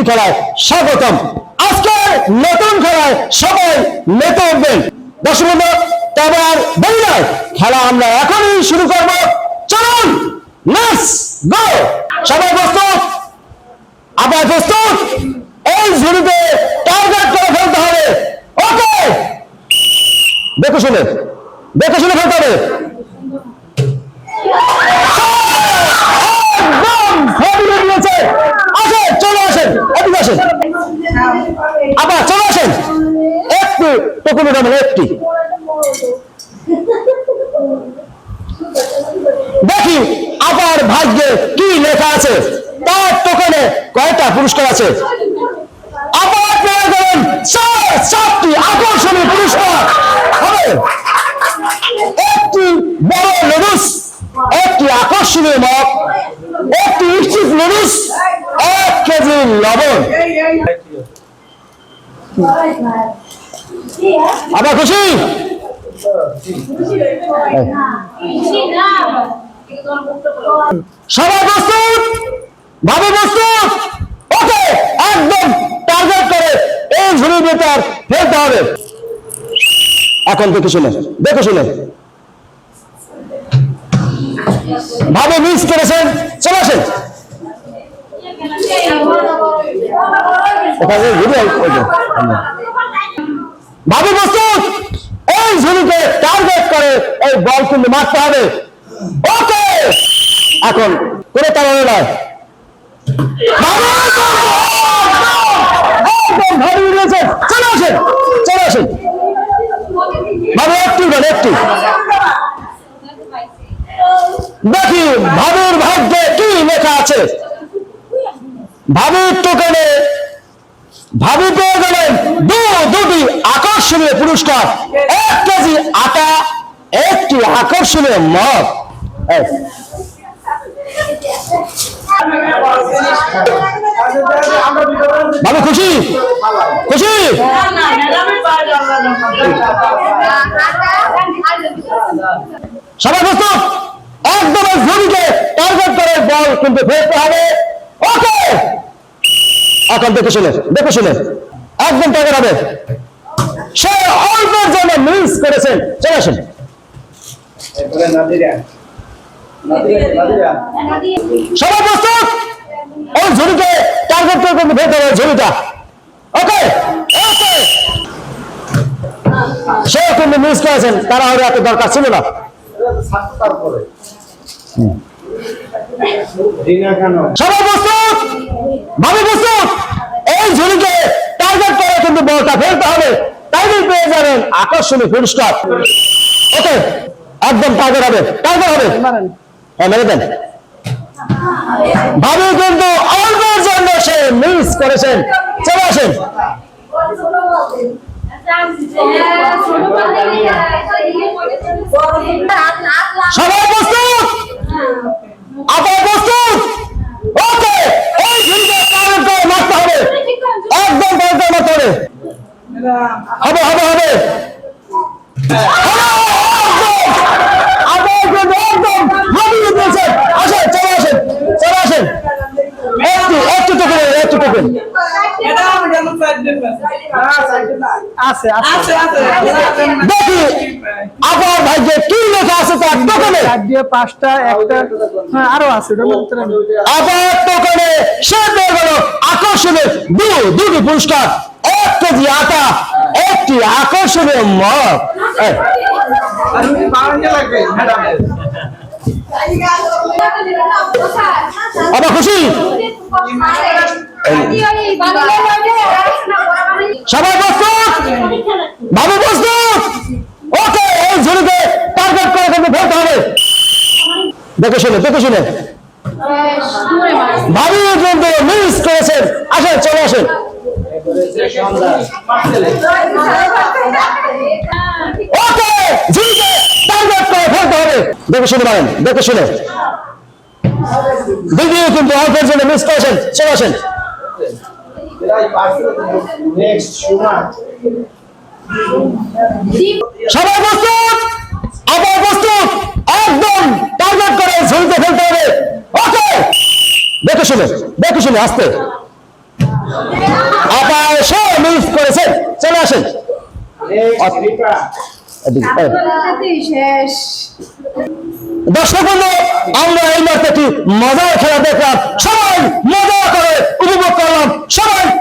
একটি খেলায় স্বাগতম। আজকে নতুন খেলায় সবাই মেতে উঠবেন। দর্শক বন্ধু, তবে আর দেরি নয়। খেলা আমরা এখনই শুরু করব। চলুন লেটস গো সবাই প্রস্তুত? আবার প্রস্তুত? এই ঝুড়িতে টার্গেট করে ফেলতে হবে। ওকে! দেখে শুনে দেখে শুনে ফেলতে হবে একদম হেভি দিয়েছে আসেন চলে আসেন এদিকে আসেন আবার চলে আসেন একটু টুকুন উঠাবেন একটি। দেখি, আবার ভাগ্যে কি লেখা আছে? তার টোকেনে কয়টা পুরস্কার আছে? আবার পেয়ে গেলেন চার চারটি আকর্ষণীয় পুরস্কার। হবে। একটি বড় নুডলস একটি আকর্ষণীয় মগ, একটি ইস্টিক নুডলস এক কেজি লবণ। আবার খুশি? সবাই প্রস্তুত? ভাবে প্রস্তুত? ওকে, একদম টার্গেট করে। এই ঝুড়ির ভেতর ফেলতে হবে। এখন দেখে শুনে দেখে শুনে। ভাবে মিস করেছেন, চলে আসেন। ভাবে প্রস্তুত। এই ঝুড়িকে টার্গেট করে এই বল কিন্তু মারতে হবে। ওকে। এখন করে তাড়ানো নয় চলে দেখি, ভাবির ভাগ্যে কি লেখা আছে। ভাবির টোকেনে ভাবি পেয়ে গেলেন দু দুটি আকর্ষণীয় পুরস্কার। এক কেজি আটা, একটি আকর্ষণীয় মদ। ভাবি খুশি? খুশি? সবাই প্রস্তুত? একদম জমিকে টার্গেট করে বল কিন্তু ফেলতে হবে। এখন দেখে শুনে দেখে শুনে। একদম টার্গেট হবে সে অল্পের জন্য মিস করেছেন চলে আসেন। সবাই প্রস্তুত? ওই ঝুড়িকে টার্গেট করে কিন্তু হবে ঝুড়িটা। ওকে সে কিন্তু মিস করেছেন। তারা হয়তো এত দরকার ছিল না। সবাই প্রস্তুত? ভাবে প্রস্তুত এই ঝুড়িকে টার্গেট করে কিন্তু বলটা ফেলতে হবে। তাইলেই পেয়ে যাবেন আকর্ষণীয় পুরস্কার। ওকে, একদম টার্গেট হবে। টার্গেট হবে? হ্যাঁ মেরে দেন। ভাবে কিন্তু অল্পের জন্য সে মিস করেছেন। চলে আসেন। সবাই প্রস্তুত? আবার প্রস্তুত ওকে এই ঝুড়িকে টার্গেট করে মারতে হবে একদম টার্গেট করে মারতে হবে হবে হবে হবে আবার কিন্তু একদম হাবিয়ে দিয়েছেন আসেন চলে আসেন চলে আসেন একটু একটু টুকুন একটু টুকুন আছে আছে। দেখি আবার ভাইকে কি লেখা আছে তার দোকানে? দিয়ে পাঁচটা একটা হ্যাঁ আরও আছে দোকানে সে আকর্ষণীয় দু দুটি পুরস্কার এক কেজি আটা একটি আকর্ষণীয় মগ আবার খুশি? সবাই প্রস্তুত? ভাবে প্রস্তুত? ওকে, এই ঝুড়িতে টার্গেট করে কিন্তু ফেলতে হবে। দেখে শুনে দেখে শুনে। ভাবি কিন্তু মিস করেছেন। আসেন, চলে আসেন। ওকে ঝুড়িতে টার্গেট করে ফেলতে হবে। দেখে শুনে পারেন দেখে শুনে। দিদিও কিন্তু অল্পের জন্য মিস করেছেন। চলে আসেন। সবাই প্রস্তুত? আবার প্রস্তুত? একদম টার্গেট করে ঝুলতে ফেলতে হবে। ওকে দেখে শুনে দেখে শুনে আসতে। মিস করেছেন চলে আসেন। দর্শক বন্ধু, আমরা এই মুহূর্তে একটি মজার খেলা দেখলাম। 上来。